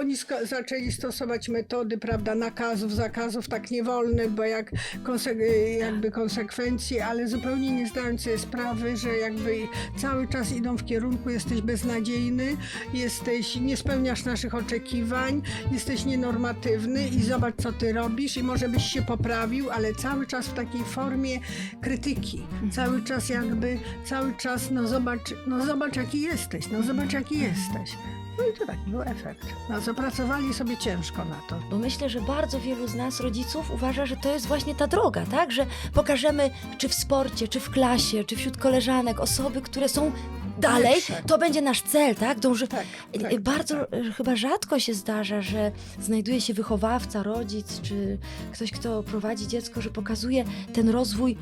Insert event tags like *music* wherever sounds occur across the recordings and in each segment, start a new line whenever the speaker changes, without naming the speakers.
oni zaczęli stosować metody, prawda, nakazów, zakazów, tak nie wolne, bo jak konse- jakby konsekwencji, ale zupełnie nie zdając sobie sprawy, że jakby cały czas idą w kierunku jesteś beznadziejny, jesteś, nie spełniasz naszych oczekiwań, jesteś nienormatywny i zobacz co ty robisz i może byś się poprawił, ale cały czas w takiej formie krytyki, cały czas jakby, cały czas no zobacz, no zobacz jaki jesteś, no zobacz jaki jesteś. No i to taki był efekt. No zapracowali sobie ciężko na to.
Bo myślę, że bardzo wielu z nas, rodziców, uważa, że to jest właśnie ta droga, tak? Że pokażemy, czy w sporcie, czy w klasie, czy wśród koleżanek, osoby, które są dalej,
Lepsze.
to będzie nasz cel, tak? Dąży...
Tak, tak,
Bardzo
tak.
y, chyba rzadko się zdarza, że znajduje się wychowawca, rodzic, czy ktoś, kto prowadzi dziecko, że pokazuje ten rozwój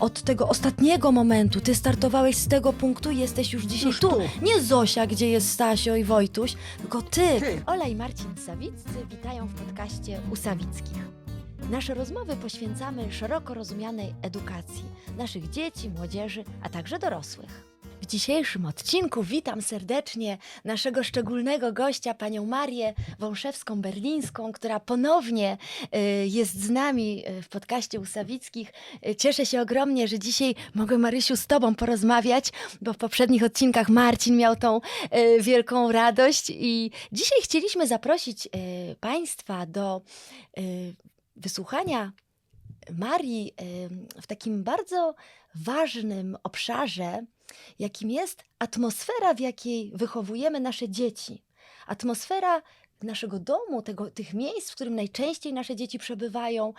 od tego ostatniego momentu. Ty startowałeś z tego punktu i jesteś już dzisiaj
Już
tu.
tu.
Nie Zosia, gdzie jest Stasio i Wojtuś, tylko ty.
Ty.
Ola i Marcin Sawiccy witają w podcaście u Sawickich. Nasze rozmowy poświęcamy szeroko rozumianej edukacji naszych dzieci, młodzieży, a także dorosłych. W dzisiejszym odcinku witam serdecznie naszego szczególnego gościa, panią Marię Wąszewską-Berlińską, która ponownie y, jest z nami y, w podcaście Usawickich. Y, Cieszę się ogromnie, że dzisiaj mogę, Marysiu, z tobą porozmawiać, bo w poprzednich odcinkach Marcin miał tą wielką radość i dzisiaj chcieliśmy zaprosić państwa do wysłuchania Marii w takim bardzo ważnym obszarze, jakim jest atmosfera, w jakiej wychowujemy nasze dzieci. Atmosfera naszego domu, tego, tych miejsc, w którym najczęściej nasze dzieci przebywają.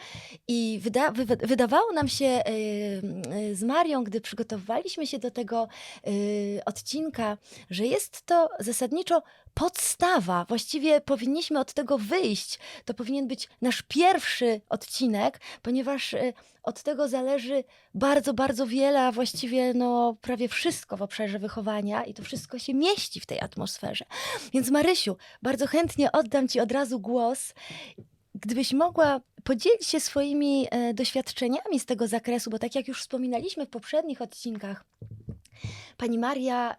I wyda, wy, wydawało nam się y, y, z Marią, gdy przygotowywaliśmy się do tego y, odcinka, że jest to zasadniczo podstawa. Właściwie powinniśmy od tego wyjść. To powinien być nasz pierwszy odcinek, ponieważ y, od tego zależy bardzo, bardzo wiele, a właściwie no, prawie wszystko w obszarze wychowania i to wszystko się mieści w tej atmosferze. Więc Marysiu, bardzo chętnie oddam Ci od razu głos. Gdybyś mogła podzielić się swoimi e, doświadczeniami z tego zakresu, bo tak jak już wspominaliśmy w poprzednich odcinkach, Pani Maria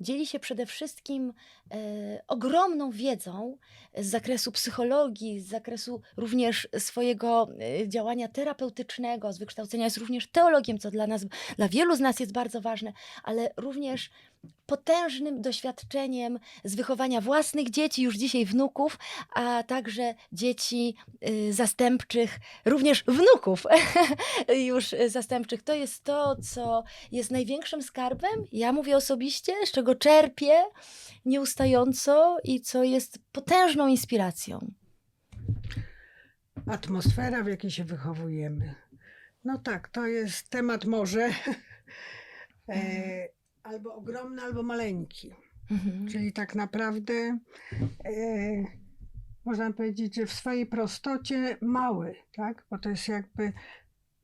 dzieli się przede wszystkim e, ogromną wiedzą z zakresu psychologii, z zakresu również swojego e, działania terapeutycznego, z wykształcenia jest również teologiem, co dla nas, dla wielu z nas jest bardzo ważne, ale również potężnym doświadczeniem z wychowania własnych dzieci, już dzisiaj wnuków, a także dzieci y, zastępczych, również wnuków *laughs* już y, zastępczych. To jest to, co jest największym skarbem. Ja mówię osobiście, z czego czerpię nieustająco i co jest potężną inspiracją.
Atmosfera, w jakiej się wychowujemy. No tak, to jest temat może *laughs* e, albo ogromny, albo maleńki.
Mhm.
Czyli tak naprawdę e, można powiedzieć, że w swojej prostocie mały, tak? Bo to jest jakby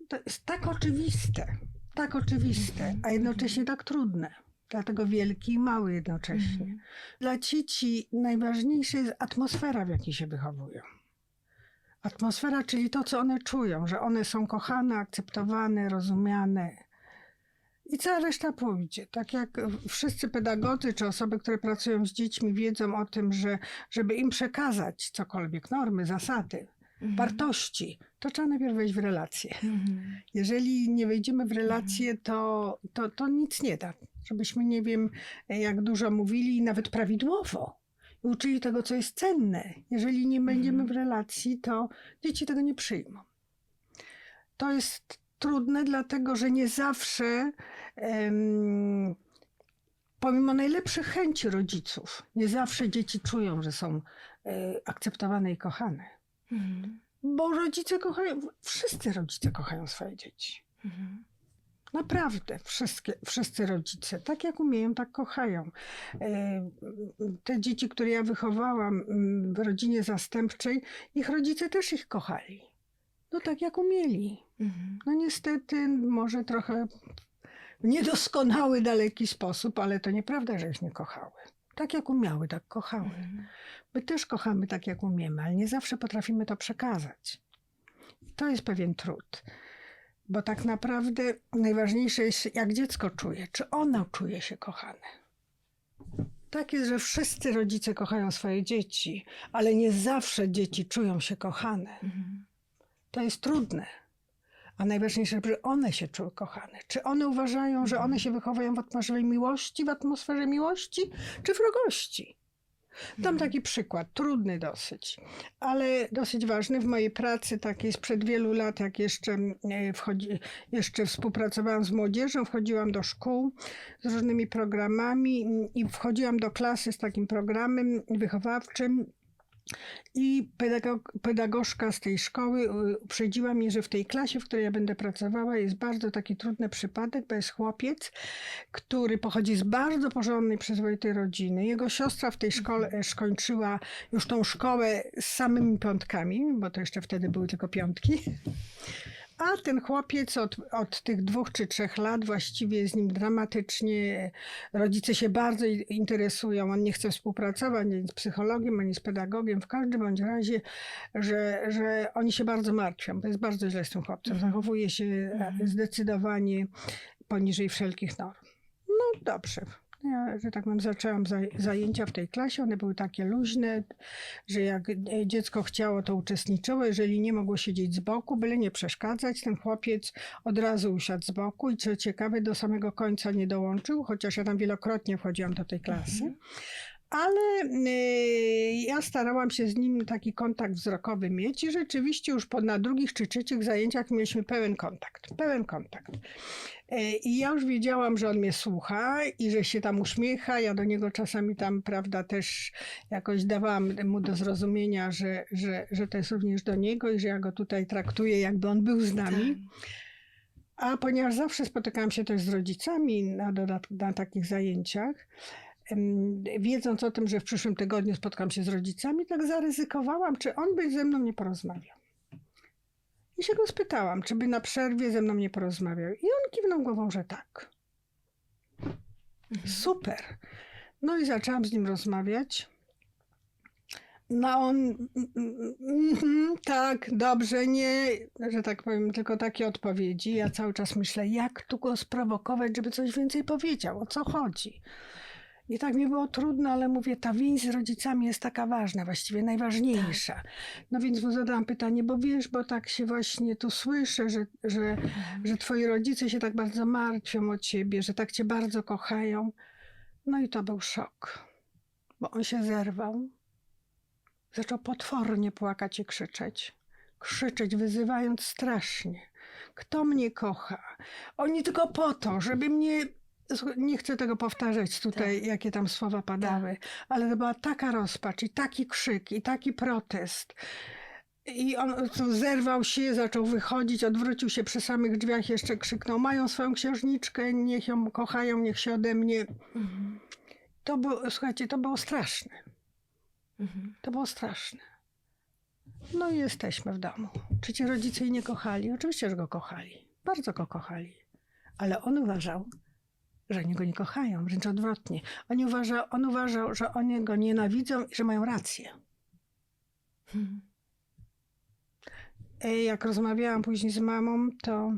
to jest tak oczywiste, tak oczywiste, a jednocześnie tak trudne. Dlatego wielki i mały jednocześnie.
Mhm.
Dla dzieci najważniejsza jest atmosfera, w jakiej się wychowują. Atmosfera, czyli to, co one czują, że one są kochane, akceptowane, rozumiane. I cała reszta pójdzie. Tak jak wszyscy pedagodzy czy osoby, które pracują z dziećmi, wiedzą o tym, że żeby im przekazać cokolwiek, normy, zasady,
Mhm.
wartości, to trzeba najpierw wejść w relacje.
Mhm.
Jeżeli nie wejdziemy w relacje, to, to, to nic nie da. Żebyśmy nie wiem, jak dużo mówili, nawet prawidłowo. I uczyli tego, co jest cenne. Jeżeli nie będziemy w relacji, to dzieci tego nie przyjmą. To jest trudne, dlatego że nie zawsze, pomimo najlepszych chęci rodziców, nie zawsze dzieci czują, że są e, akceptowane i kochane.
Mhm.
Bo rodzice kochają, wszyscy rodzice kochają swoje dzieci.
Mhm.
Naprawdę, wszystkie, wszyscy rodzice, tak jak umieją, tak kochają. E, Te dzieci, które ja wychowałam mm, w rodzinie zastępczej, ich rodzice też ich kochali. No tak jak umieli.
Mhm.
No niestety, może trochę w niedoskonały, daleki sposób, ale to nieprawda, że ich nie kochały. Tak jak umiały, tak kochały.
Mhm.
My też kochamy tak, jak umiemy, ale nie zawsze potrafimy to przekazać. To jest pewien trud. Bo tak naprawdę najważniejsze jest, jak dziecko czuje, czy ono czuje się kochane. Tak jest, że wszyscy rodzice kochają swoje dzieci, ale nie zawsze dzieci czują się kochane.
Mhm.
To jest trudne. A najważniejsze, żeby one się czuły kochane. Czy one uważają, że one się wychowują w atmosferze miłości, w atmosferze miłości, czy wrogości? Dam taki przykład, trudny dosyć, ale dosyć ważny. W mojej pracy takiej sprzed wielu lat, jak jeszcze, e, wchodzi, jeszcze współpracowałam z młodzieżą, wchodziłam do szkół z różnymi programami mm, i wchodziłam do klasy z takim programem wychowawczym. I pedagog, pedagogzka z tej szkoły y, uprzedziła mnie, że w tej klasie, w której ja będę pracowała, jest bardzo taki trudny przypadek, bo jest chłopiec, który pochodzi z bardzo porządnej, przyzwoitej rodziny. Jego siostra w tej szkole e, skończyła już tą szkołę z samymi piątkami, bo to jeszcze wtedy były tylko piątki. A ten chłopiec od, od tych dwóch czy trzech lat właściwie jest z nim dramatycznie. Rodzice się bardzo interesują. On nie chce współpracować ani z psychologiem, ani z pedagogiem. W każdym bądź razie, że, że oni się bardzo martwią. To jest bardzo źle z tym chłopcem. Zachowuje się
Mhm.
zdecydowanie poniżej wszelkich norm. No dobrze. Ja, że tak powiem, zaczęłam zaj- zajęcia w tej klasie. One były takie luźne, że jak dziecko chciało, to uczestniczyło. Jeżeli nie mogło siedzieć z boku, byle nie przeszkadzać, ten chłopiec od razu usiadł z boku i co ciekawe, do samego końca nie dołączył, chociaż ja tam wielokrotnie wchodziłam do tej klasy. Ale y, ja starałam się z nim taki kontakt wzrokowy mieć i rzeczywiście już po, na drugich czy trzecich zajęciach mieliśmy pełen kontakt. Pełen kontakt. Y, I ja już wiedziałam, że on mnie słucha i że się tam uśmiecha. Ja do niego czasami tam, prawda, też jakoś dawałam mu do zrozumienia, że, że, że to jest również do niego i że ja go tutaj traktuję, jakby on był z nami. A ponieważ zawsze spotykałam się też z rodzicami na, dodat- na takich zajęciach, wiedząc o tym, że w przyszłym tygodniu spotkam się z rodzicami, tak zaryzykowałam, czy on by ze mną nie porozmawiał. I się go spytałam, czy by na przerwie ze mną nie porozmawiał. I on kiwnął głową, że tak.
Mhm.
Super. No i zaczęłam z nim rozmawiać. No on, mhm, tak, dobrze, nie, że tak powiem, tylko takie odpowiedzi. Ja cały czas myślę, jak tu go sprowokować, żeby coś więcej powiedział, o co chodzi. I tak mi było trudno, ale mówię, ta więź z rodzicami jest taka ważna, właściwie najważniejsza. No więc mu zadałam pytanie, bo wiesz, bo tak się właśnie tu słyszę, że, że,
Mhm.
że twoi rodzice się tak bardzo martwią o ciebie, że tak cię bardzo kochają. No i to był szok, bo on się zerwał. Zaczął potwornie płakać i krzyczeć. Krzyczeć, wyzywając strasznie. Kto mnie kocha? Oni tylko po to, żeby mnie. Nie chcę tego powtarzać tutaj,
Tak.
jakie tam słowa padały, ale to była taka rozpacz i taki krzyk i taki protest. I on zerwał się, zaczął wychodzić, odwrócił się przy samych drzwiach, jeszcze krzyknął: Mają swoją księżniczkę, niech ją kochają, niech się ode mnie.
Mhm.
To było, słuchajcie, to było straszne.
Mhm.
To było straszne. No i jesteśmy w domu. Czy ci rodzice jej nie kochali? Oczywiście, że go kochali. Bardzo go kochali. Ale on uważał, że oni go nie kochają, wręcz odwrotnie. On uważał, on uważał, że oni go nienawidzą i że mają rację. E, Jak rozmawiałam później z mamą, to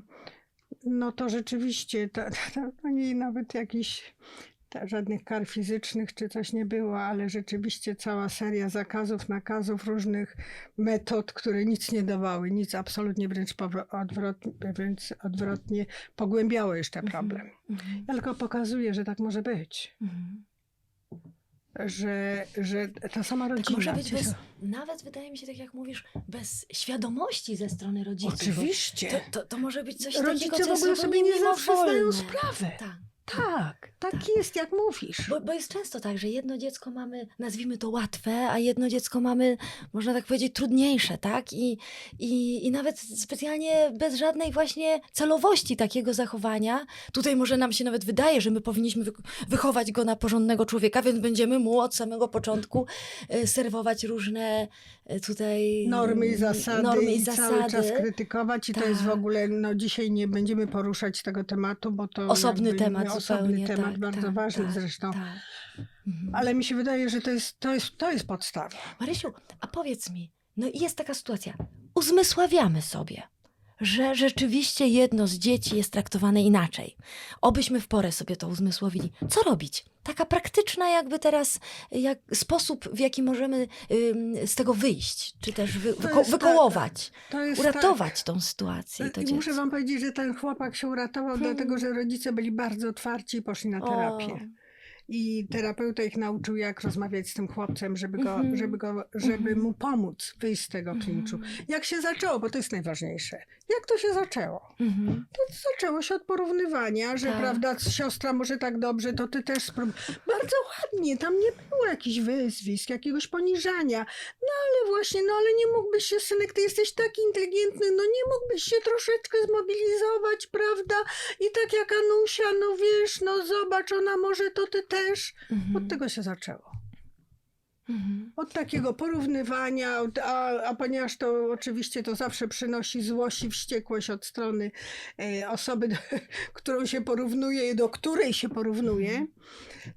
no to rzeczywiście to, to, to nie nawet jakiś żadnych kar fizycznych czy coś nie było, ale rzeczywiście cała seria zakazów, nakazów, różnych metod, które nic nie dawały, nic absolutnie wręcz odwrotnie, wręcz odwrotnie pogłębiało jeszcze
Mhm.
problem.
Mhm.
Ja tylko pokazuję, że tak może być,
Mhm.
że, że ta sama rodzina.
Tak może być bez, nawet wydaje mi się, tak jak mówisz, bez świadomości ze strony rodziców.
Oczywiście.
To, to, to może być coś
Rodzice
takiego, co
w ogóle sobie nie zawsze zdają sprawę.
Tak.
Tak, tak
Tak.
jest, jak mówisz.
Bo, bo jest często tak, że jedno dziecko mamy, nazwijmy to łatwe, a jedno dziecko mamy, można tak powiedzieć, trudniejsze, tak? I, i, i nawet specjalnie bez żadnej właśnie celowości takiego zachowania. Tutaj może nam się nawet wydaje, że my powinniśmy wy, wychować go na porządnego człowieka, więc będziemy mu od samego początku e, serwować różne e, tutaj
normy i zasady
normy i,
i
zasady.
cały czas krytykować i to jest w
Tak.
ogóle, no dzisiaj nie będziemy poruszać tego tematu, bo to
Osobny temat zupełnie.
osobny temat,
tak,
bardzo
tak,
ważny
tak,
zresztą.
Tak. Mhm.
Ale mi się wydaje, że to jest, to jest, to jest podstawa.
Marysiu, a powiedz mi, no i jest taka sytuacja, uzmysławiamy sobie, że rzeczywiście jedno z dzieci jest traktowane inaczej. Obyśmy w porę sobie to uzmysłowili. Co robić? Taka praktyczna jakby teraz jak, sposób, w jaki możemy ym, z tego wyjść, czy też wy, wyko-
tak-
wykołować,
jest
uratować tą sytuację
Tak.
to
I
dziecko.
muszę wam powiedzieć, że ten chłopak się uratował,
Hmm.
dlatego że rodzice byli bardzo otwarci i poszli na terapię.
O.
I terapeuta ich nauczył, jak rozmawiać z tym chłopcem, żeby, go,
Mhm.
żeby, go, żeby
Mhm.
mu pomóc wyjść z tego klinczu.
Mhm.
Jak się zaczęło, bo to jest najważniejsze. Jak to się zaczęło?
Mhm.
To zaczęło się od porównywania, że
Tak.
prawda, siostra może tak dobrze, to ty też sprób. Bardzo ładnie, tam nie było jakichś wyzwisk, jakiegoś poniżania. No ale właśnie, no ale nie mógłbyś się, synek, ty jesteś taki inteligentny, no nie mógłbyś się troszeczkę zmobilizować, prawda? I tak jak Anusia, no wiesz, no zobacz, ona może, to ty też.
Mhm.
Od tego się zaczęło.
Mhm.
Od takiego porównywania, od- a, a ponieważ to oczywiście to zawsze przynosi złość i wściekłość od strony e, osoby, do, *laughs* którą się porównuje i do której się porównuje,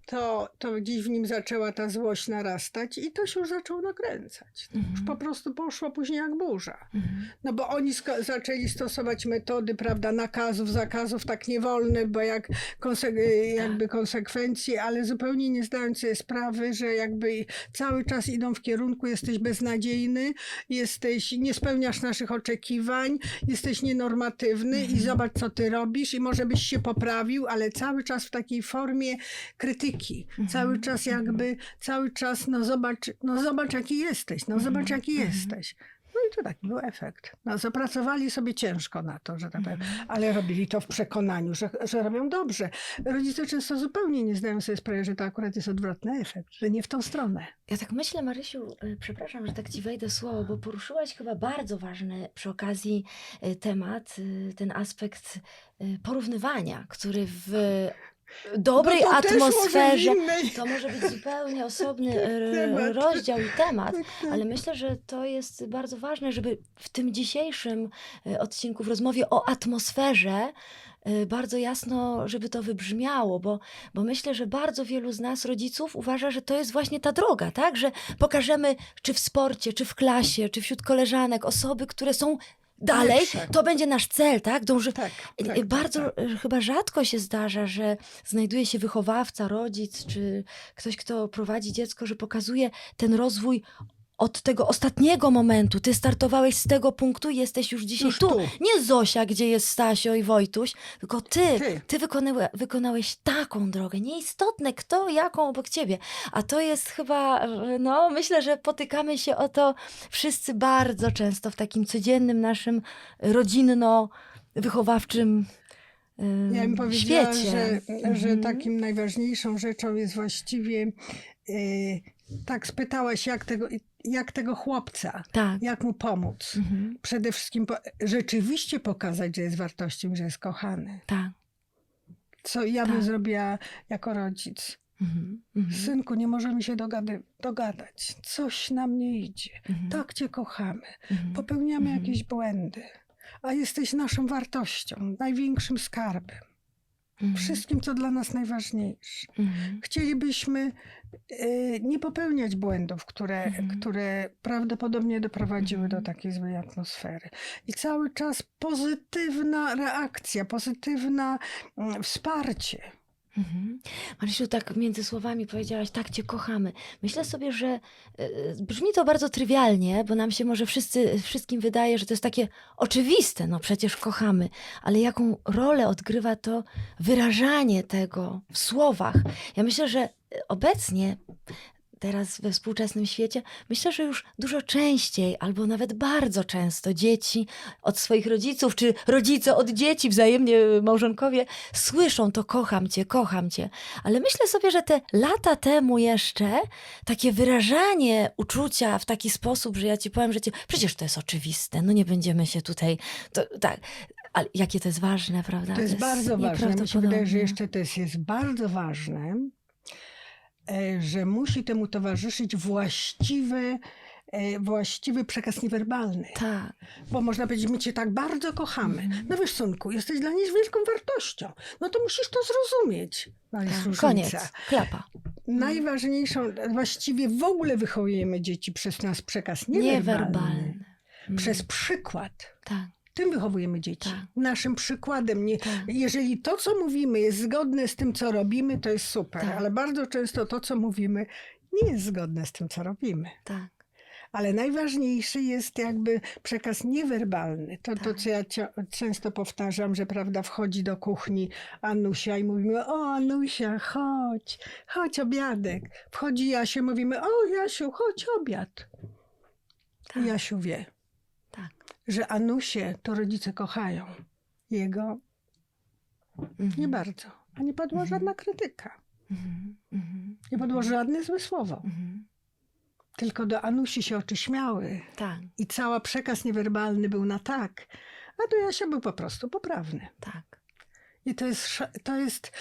to, to gdzieś w nim zaczęła ta złość narastać i to się już zaczęło nakręcać. To Już
Mhm.
po prostu poszło później jak burza.
Mhm.
No bo oni zaczęli stosować metody, prawda, nakazów, zakazów, tak nie wolne, bo jak konse- jakby konsekwencji, ale zupełnie nie zdając sobie sprawy, że jakby cały czas idą w kierunku jesteś beznadziejny, jesteś, nie spełniasz naszych oczekiwań, jesteś nienormatywny i zobacz, co ty robisz i może byś się poprawił, ale cały czas w takiej formie krytyki. Cały czas jakby, cały czas, no zobacz, no zobacz jaki jesteś, no zobacz jaki jesteś. No i to taki był efekt. No, zapracowali sobie ciężko na to, że tak powiem, ale robili to w przekonaniu, że, że robią dobrze. Rodzice często zupełnie nie zdają sobie sprawy, że to akurat jest odwrotny efekt, że nie w tą stronę.
Ja tak myślę, Marysiu, y, przepraszam, że tak ci wejdę słowo, bo poruszyłaś chyba bardzo ważny przy okazji y, temat, y, ten aspekt porównywania, który w dobrej
No to też może
atmosferze.
innej-
To może być zupełnie osobny *laughs*
Temat.
rozdział i temat,
Tak, tak.
ale myślę, że to jest bardzo ważne, żeby w tym dzisiejszym y, odcinku, w rozmowie o atmosferze, y, bardzo jasno, żeby to wybrzmiało, bo, bo myślę, że bardzo wielu z nas, rodziców, uważa, że to jest właśnie ta droga, tak? Że pokażemy, czy w sporcie, czy w klasie, czy wśród koleżanek, osoby, które są dalej,
Lepsze.
to będzie nasz cel, tak? Dąży...
Tak,
Y,
tak, tak,
Bardzo
tak.
y, chyba rzadko się zdarza, że znajduje się wychowawca, rodzic, czy ktoś, kto prowadzi dziecko, że pokazuje ten rozwój od tego ostatniego momentu. Ty startowałeś z tego punktu i jesteś już dzisiaj
Już
tu.
tu.
Nie Zosia, gdzie jest Stasio i Wojtuś, tylko ty.
Ty.
Ty wykonałeś taką drogę. Nieistotne kto, jaką obok ciebie. A to jest chyba, no myślę, że potykamy się o to wszyscy bardzo często w takim codziennym naszym rodzinno-wychowawczym
Ja bym
ym,
powiedziała,
świecie.
że, że
Mhm.
takim najważniejszą rzeczą jest właściwie, y, tak spytałaś, jak tego, jak tego chłopca,
Tak.
jak mu pomóc.
Mhm.
Przede wszystkim po, rzeczywiście pokazać, że jest wartością, że jest kochany.
Tak.
Co ja bym
Tak.
zrobiła jako rodzic.
Mhm. Mhm.
Synku, nie możemy się dogady, dogadać. Coś nam nie idzie.
Mhm.
Tak cię kochamy.
Mhm.
Popełniamy
Mhm.
jakieś błędy. A jesteś naszą wartością, największym skarbem.
Mhm.
Wszystkim, co dla nas najważniejsze.
Mhm.
Chcielibyśmy e, nie popełniać błędów, które,
Mhm.
które prawdopodobnie doprowadziły do takiej złej atmosfery. I cały czas pozytywna reakcja, pozytywna mm, wsparcie.
Mhm. Marysiu, tak między słowami powiedziałaś, tak cię kochamy. Myślę sobie, że e, brzmi to bardzo trywialnie, bo nam się może wszyscy, wszystkim wydaje, że to jest takie oczywiste, no przecież kochamy, ale jaką rolę odgrywa to wyrażanie tego w słowach. Ja myślę, że e, obecnie teraz we współczesnym świecie, myślę, że już dużo częściej, albo nawet bardzo często dzieci od swoich rodziców, czy rodzice od dzieci, wzajemnie małżonkowie, słyszą to kocham cię, kocham cię. Ale myślę sobie, że te lata temu jeszcze takie wyrażanie uczucia w taki sposób, że ja ci powiem, że cię, przecież to jest oczywiste, no nie będziemy się tutaj, to, tak. Ale jakie to jest ważne, prawda?
To jest bardzo ważne. Mi się wydaje, że jeszcze to jest, jest bardzo ważne, e, że musi temu towarzyszyć właściwy, e, właściwy przekaz niewerbalny.
Tak.
Bo można powiedzieć, my cię tak bardzo kochamy.
Mhm.
No wiesz, synku, jesteś dla niej wielką wartością. No to musisz to zrozumieć. No
tak. Koniec. Klapa.
Najważniejszą, właściwie w ogóle wychowujemy dzieci przez nas przekaz niewerbalny.
Niewerbalny. Mhm.
Przez przykład.
Tak.
Tym wychowujemy dzieci.
Tak.
Naszym przykładem. Nie,
Tak.
jeżeli to, co mówimy, jest zgodne z tym, co robimy, to jest super.
Tak.
Ale bardzo często to, co mówimy, nie jest zgodne z tym, co robimy.
Tak.
Ale najważniejszy jest jakby przekaz niewerbalny. To, to
Tak.
co ja często powtarzam, że prawda, wchodzi do kuchni Anusia i mówimy, o Anusia, chodź, chodź obiadek. Wchodzi Jasiu, mówimy, o Jasiu, chodź obiad.
Tak.
I Jasiu wie. Że Anusie to rodzice kochają. Jego
Mhm.
nie bardzo. A nie padła
Mhm.
żadna krytyka.
Mhm. Mhm.
Nie padło żadne złe słowo.
Mhm.
Tylko do Anusi się oczy śmiały.
Tak.
I cały przekaz niewerbalny był na tak. A do Jasia był po prostu poprawny.
Tak.
I to jest, to jest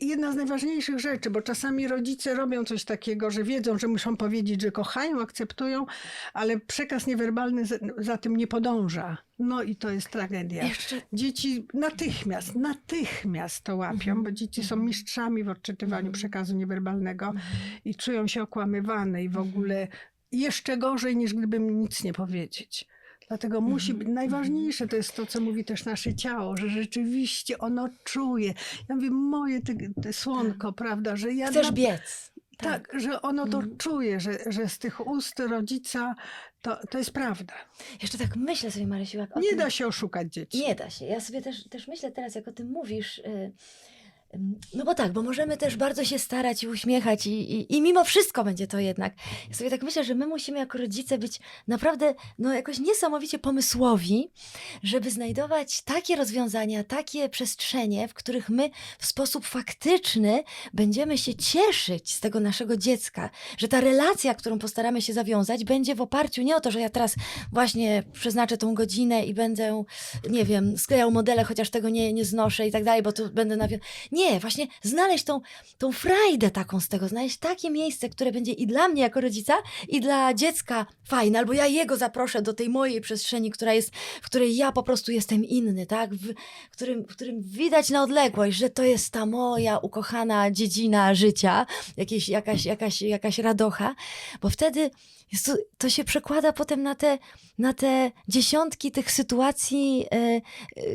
jedna z najważniejszych rzeczy, bo czasami rodzice robią coś takiego, że wiedzą, że muszą powiedzieć, że kochają, akceptują, ale przekaz niewerbalny za, tym nie podąża. No i to jest tragedia.
Jeszcze
Dzieci natychmiast, natychmiast to łapią,
Mhm.
bo dzieci są mistrzami w odczytywaniu
Mhm.
przekazu niewerbalnego
Mhm.
i czują się okłamywane i w
Mhm.
ogóle jeszcze gorzej niż gdybym nic nie powiedzieć. Dlatego musi być, najważniejsze to jest to, co mówi też nasze ciało, że rzeczywiście ono czuje. Ja mówię, moje te słonko, prawda, że ja...
chcesz
na-
biec.
tak, że ono to
Mhm.
czuje, że, że z tych ust rodzica to, to jest prawda.
Jeszcze tak myślę sobie, Marysiu, jak o
Nie
tym...
da się oszukać dzieci.
Nie da się. Ja sobie też, też myślę teraz, jak o tym mówisz. y, ym, No bo tak, bo możemy też bardzo się starać i uśmiechać i, i, i mimo wszystko będzie to jednak. Ja sobie tak myślę, że my musimy jako rodzice być naprawdę no jakoś niesamowicie pomysłowi, żeby znajdować takie rozwiązania, takie przestrzenie, w których my w sposób faktyczny będziemy się cieszyć z tego naszego dziecka, że ta relacja, którą postaramy się zawiązać, będzie w oparciu nie o to, że ja teraz właśnie przeznaczę tą godzinę i będę, nie wiem, sklejał modele, chociaż tego nie, nie znoszę i tak dalej, bo tu będę nawią... Nie, właśnie znaleźć tą, tą frajdę taką z tego, znaleźć takie miejsce, które będzie i dla mnie jako rodzica, i dla dziecka fajne, albo ja jego zaproszę do tej mojej przestrzeni, która jest, w której ja po prostu jestem inny, tak? W którym, w którym widać na odległość, że to jest ta moja ukochana dziedzina życia, jakieś, jakaś, jakaś, jakaś radocha, bo wtedy to, się przekłada potem na te, na te dziesiątki tych sytuacji, e, e,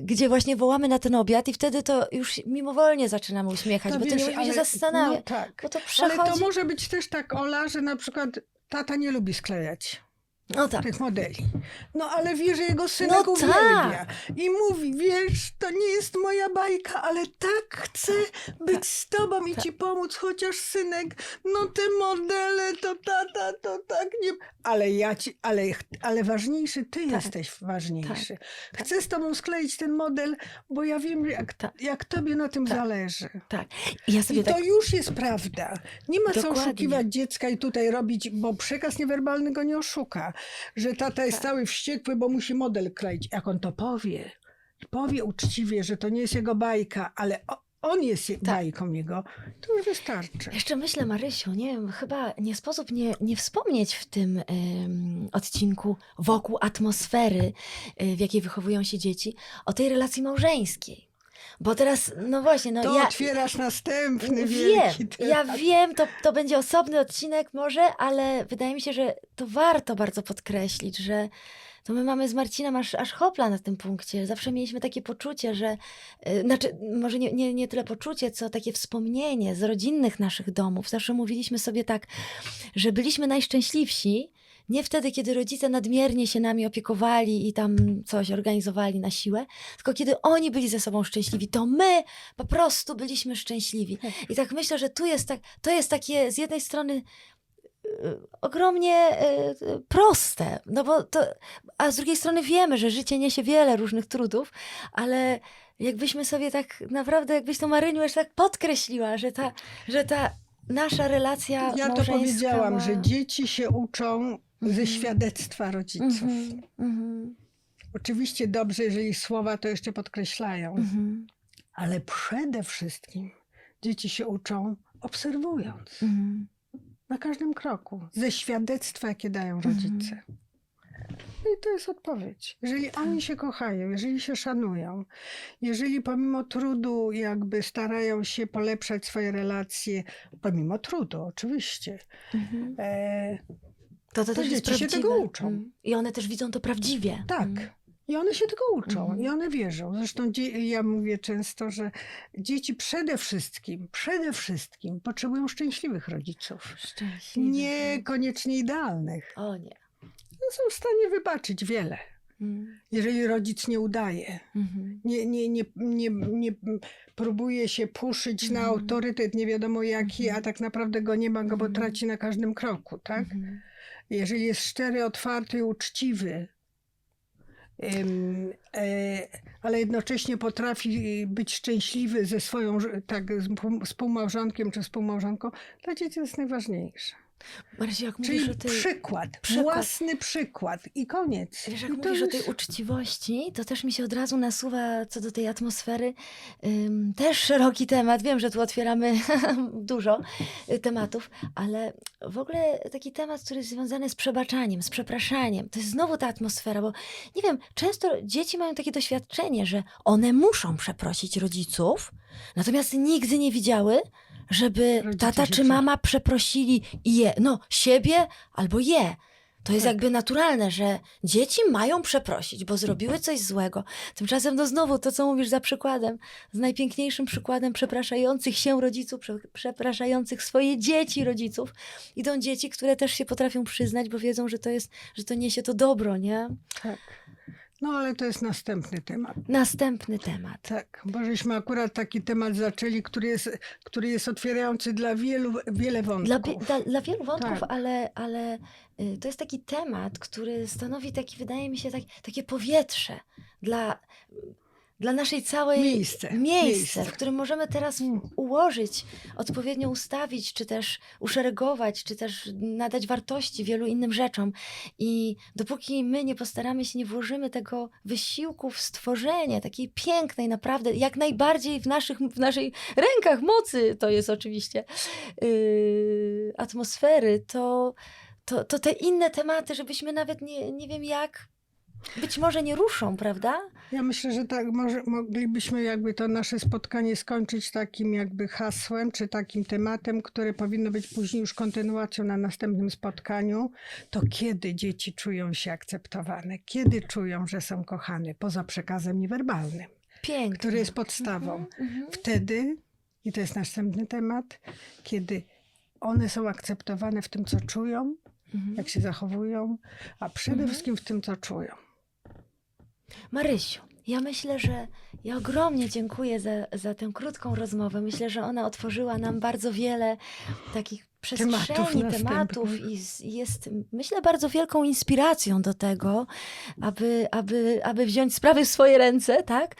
gdzie właśnie wołamy na ten obiad i wtedy to już mimowolnie zaczynamy uśmiechać, bo to nie musimy się
ale-
zastanawiać,
No tak.
bo to
Ale
przechodzi...
to może być też tak, Ola, że na przykład tata nie lubi sklejać
No tak,
tych modeli. No ale wie, że jego synek
No
uwielbia. I mówi, wiesz, to nie jest moja bajka, ale tak chcę być z tobą i
tak.
ci pomóc, chociaż synek, no te modele, to tata, to tak nie... Ale ja ci, ale, ale ważniejszy, ty
Tak.
jesteś ważniejszy. Chcę z tobą skleić ten model, bo ja wiem, jak,
Tak.
jak tobie na tym
Tak.
zależy.
tak. I ja sobie
I to
tak...
już jest prawda. Nie ma co
Dokładnie.
oszukiwać dziecka i tutaj robić, bo przekaz niewerbalny go nie oszuka. Że tata jest
Tak.
cały wściekły, bo musi model kleić. Jak on to powie, powie uczciwie, że to nie jest jego bajka, ale on jest je- bajką jego, to już wystarczy.
Jeszcze myślę, Marysiu, nie wiem, chyba nie sposób nie, nie wspomnieć w tym em, odcinku wokół atmosfery, y, w jakiej wychowują się dzieci, o tej relacji małżeńskiej. Bo teraz, no właśnie, no
To
ja...
otwierasz następny
Wiem,
wielki
ja
temat.
wiem, to, to będzie osobny odcinek może, ale wydaje mi się, że to warto bardzo podkreślić, że to my mamy z Marcinem aż, aż hopla na tym punkcie. Zawsze mieliśmy takie poczucie, że, y, znaczy może nie, nie, nie tyle poczucie, co takie wspomnienie z rodzinnych naszych domów. Zawsze mówiliśmy sobie tak, że byliśmy najszczęśliwsi, nie wtedy, kiedy rodzice nadmiernie się nami opiekowali i tam coś organizowali na siłę, tylko kiedy oni byli ze sobą szczęśliwi, to my po prostu byliśmy szczęśliwi. *laughs* I tak myślę, że tu jest tak, to jest takie z jednej strony y, ogromnie y, proste, no bo to, a z drugiej strony wiemy, że życie niesie wiele różnych trudów, ale jakbyśmy sobie tak naprawdę, jakbyś to Maryniu jeszcze tak podkreśliła, że ta, że ta nasza relacja
Ja to powiedziałam, że dzieci się uczą ze świadectwa rodziców.
Mhm, mhm,
Oczywiście dobrze, jeżeli słowa to jeszcze podkreślają.
mhm,
Ale przede wszystkim dzieci się uczą obserwując na każdym kroku, ze świadectwa, jakie dają rodzice. No i to jest odpowiedź. Jeżeli
Tak.
oni się kochają, jeżeli się szanują, jeżeli pomimo trudu jakby starają się polepszać swoje relacje, pomimo trudu oczywiście,
Mhm. To, to,
To
też jest
dzieci się
prawdziwe.
tego uczą.
Mm. I one też widzą to prawdziwie.
tak.
Mm.
I one się tego uczą
Mhm.
i one wierzą. Zresztą ja mówię często, że dzieci przede wszystkim, przede wszystkim potrzebują szczęśliwych rodziców.
Szczęśliwy.
Niekoniecznie idealnych.
O nie.
No są w stanie wybaczyć wiele,
Mm,
jeżeli rodzic nie udaje.
mhm.
Nie, nie, nie, nie, nie próbuje się puszyć na
Mhm.
autorytet nie wiadomo jaki, a tak naprawdę go nie ma go, bo
Mhm.
traci na każdym kroku, tak? Jeżeli jest szczery, otwarty i uczciwy, e, ale jednocześnie potrafi być szczęśliwy ze swoją, tak, z pół- współmałżonkiem czy współmałżonką, dla dzieci jest najważniejsze.
Marysiu, jak mówisz
Czyli
o tej...
przykład,
przykład.
własny przykład i koniec.
Wiesz, jak
I
mówisz o tej uczciwości, to też mi się od razu nasuwa co do tej atmosfery. Ym, też szeroki temat. Wiem, że tu otwieramy *laughs* dużo y, tematów, ale w ogóle taki temat, który jest związany z przebaczaniem, z przepraszaniem. To jest znowu ta atmosfera, bo nie wiem, często dzieci mają takie doświadczenie, że one muszą przeprosić rodziców, natomiast nigdy nie widziały, żeby
Rodzice
tata czy mama przeprosili je, no siebie albo je. To jest
Tak.
jakby naturalne, że dzieci mają przeprosić, bo zrobiły coś złego. Tymczasem, no znowu to, co mówisz za przykładem, z najpiękniejszym przykładem przepraszających się rodziców, prze, przepraszających swoje dzieci rodziców, idą dzieci, które też się potrafią przyznać, bo wiedzą, że to jest, że to niesie to dobro, nie?
Tak. No ale to jest następny temat.
Następny temat.
Tak, bo żeśmy akurat taki temat zaczęli, który jest, który jest otwierający dla wielu, wiele wątków.
Dla, dla, dla wielu wątków,
Tak.
ale, ale y, to jest taki temat, który stanowi taki, wydaje mi się, tak, takie powietrze dla, dla naszej całej
Miejsce,
miejsce,
miejsce.
w którym możemy teraz ułożyć, odpowiednio ustawić, czy też uszeregować, czy też nadać wartości wielu innym rzeczom. I dopóki my nie postaramy się, nie włożymy tego wysiłku w stworzenie takiej pięknej, naprawdę, jak najbardziej w, naszych, w naszej rękach mocy, to jest oczywiście yy, atmosfery, to, to, to te inne tematy, żebyśmy nawet nie, nie wiem jak, być może nie ruszą, prawda?
Ja myślę, że tak może, moglibyśmy jakby to nasze spotkanie skończyć takim jakby hasłem, czy takim tematem, które powinno być później już kontynuacją na następnym spotkaniu. To kiedy dzieci czują się akceptowane? Kiedy czują, że są kochane? Poza przekazem niewerbalnym,
Pięknie.
który jest podstawą.
Mhm, mhm.
Wtedy, i to jest następny temat, kiedy one są akceptowane w tym, co czują,
Mhm.
jak się zachowują, a przede
Mhm.
wszystkim w tym, co czują.
Marysiu, ja myślę, że ja ogromnie dziękuję za, za tę krótką rozmowę. Myślę, że ona otworzyła nam bardzo wiele takich przestrzeni,
Tematów
tematów, i jest, myślę, bardzo wielką inspiracją do tego, aby, aby, aby wziąć sprawy w swoje ręce, tak?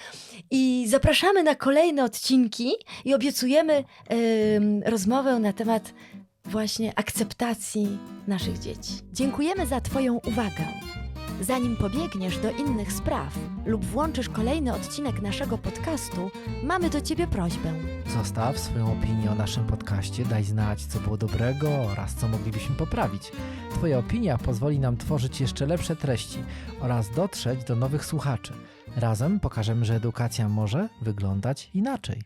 I zapraszamy na kolejne odcinki i obiecujemy em, rozmowę na temat właśnie akceptacji naszych dzieci. Dziękujemy za Twoją uwagę. Zanim pobiegniesz do innych spraw lub włączysz kolejny odcinek naszego podcastu, mamy do Ciebie prośbę.
Zostaw swoją opinię o naszym podcaście, daj znać, co było dobrego oraz co moglibyśmy poprawić. Twoja opinia pozwoli nam tworzyć jeszcze lepsze treści oraz dotrzeć do nowych słuchaczy. Razem pokażemy, że edukacja może wyglądać inaczej.